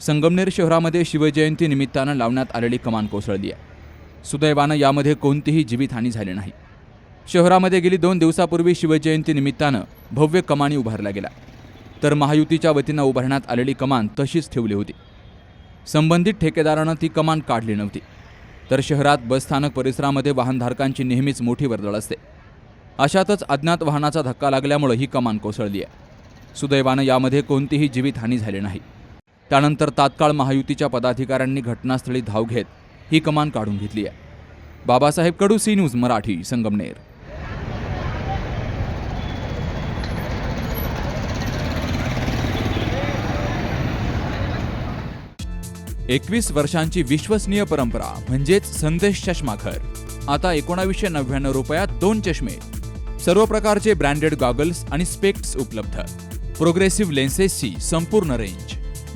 संगमनेर शहरामध्ये शिवजयंती निमित्तानं लावण्यात आलेली कमान कोसळली आहे. सुदैवानं यामध्ये कोणतीही जीवितहानी झाली नाही. शहरामध्ये गेली दोन दिवसापूर्वी शिवजयंती निमित्तानं भव्य कमानी उभारल्या गेला तर महायुतीच्या वतीनं उभारण्यात आलेली कमान तशीच ठेवली होती. संबंधित ठेकेदारानं ती कमान काढली नव्हती. तर शहरात बसस्थानक परिसरामध्ये वाहनधारकांची नेहमीच मोठी वर्दळ असते. अशातच अज्ञात वाहनाचा धक्का लागल्यामुळं ही कमान कोसळली आहे. सुदैवानं यामध्ये कोणतीही जीवितहानी झाली नाही. त्यानंतर तात्काळ महायुतीच्या पदाधिकाऱ्यांनी घटनास्थळी धाव घेत ही कमान काढून घेतली आहे. Babasaheb Kadu C news Marathi Sangamner. एकवीस वर्षांची विश्वसनीय परंपरा म्हणजेच संदेश चष्माघर. आता एकोणावीसशे नव्याण्णव रुपयात दोन चष्मे. सर्व प्रकारचे ब्रँडेड गॉगल्स आणि स्पेक्ट्स उपलब्ध. प्रोग्रेसिव्ह लेन्सेसची संपूर्ण रेंज